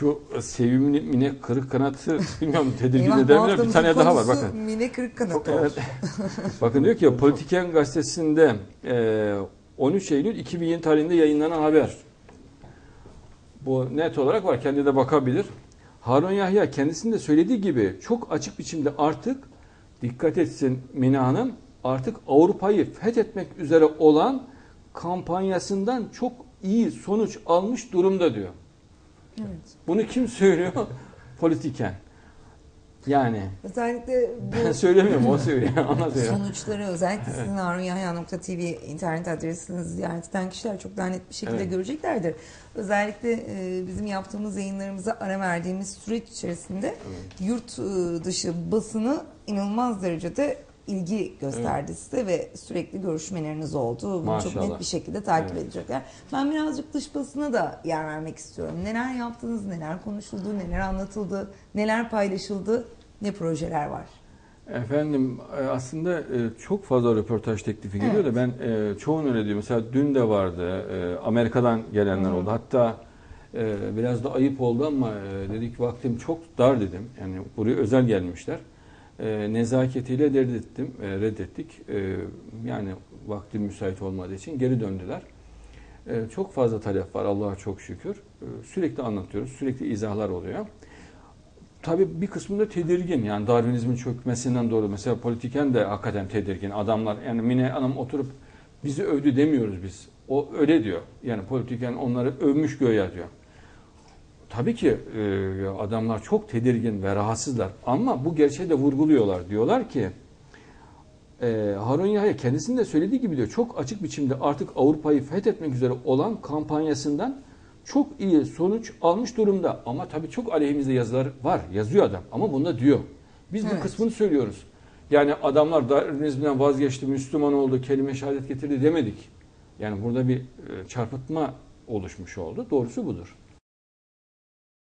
Şu sevimli mine kırık kanatı bilmiyorum tedirgin Eyvah, eder mi? Bir tane daha var bakın. Mine kırık kanat. Evet. bakın diyor ki Politiken gazetesinde e, 13 Eylül 2007 tarihinde yayınlanan haber. Bu net olarak var. Kendi de bakabilir. Harun Yahya kendisinin de söylediği gibi çok açık biçimde artık dikkat etsin Mine Hanım artık Avrupa'yı fethetmek üzere olan kampanyasından çok iyi sonuç almış durumda diyor. Evet. Bunu kim söylüyor? Politiken. Yani Özellikle ben bu söylemiyorum o söylüyor. Anlatıyor. sonuçları özellikle sizin harunyahya.tv internet adresinizi ziyaret eden kişiler çok daha net bir şekilde Evet. göreceklerdir. Özellikle e, bizim yaptığımız yayınlarımıza ara verdiğimiz süreç içerisinde yurt e, dışı basını inanılmaz derecede ilgi gösterdi size ve sürekli görüşmeleriniz oldu. Bunu çok Maşallah. net bir şekilde takip Evet. edecekler. Ben birazcık dış basına da yer vermek istiyorum. Neler yaptınız, neler konuşuldu, neler anlatıldı, neler paylaşıldı, ne projeler var? Efendim e, aslında e, çok fazla röportaj teklifi geliyor da ben e, çoğunu öyle diyor. Mesela dün de vardı. Amerika'dan gelenler Hı oldu. Hatta biraz da ayıp oldu ama dedik vaktim çok dar dedim. Yani buraya özel gelmişler. E, nezaketiyle reddettim, e, reddettik. E, yani vaktim müsait olmadığı için geri döndüler. E, çok fazla talep var Allah'a çok şükür. Sürekli anlatıyoruz, sürekli izahlar oluyor. Tabii bir kısmında tedirgin yani Darwinizmin çökmesinden doğru mesela politiken de hakikaten tedirgin adamlar yani Mine Hanım oturup bizi övdü demiyoruz biz. O öyle diyor. Yani politiken onları övmüş göğe diyor. Tabii ki e, adamlar çok tedirgin ve rahatsızlar ama bu gerçeği de vurguluyorlar. Diyorlar ki e, Harun Yahya kendisinin de söylediği gibi diyor çok açık biçimde artık Avrupa'yı fethetmek üzere olan kampanyasından çok iyi sonuç almış durumda. Ama tabii çok aleyhimizde yazılar var. Yazıyor adam ama bunda diyor. Biz Evet. bu kısmını söylüyoruz. Yani adamlar Darwinizmden vazgeçti, Müslüman oldu, kelime şehadet getirdi demedik. Yani burada bir e, çarpıtma oluşmuş oldu. Doğrusu budur.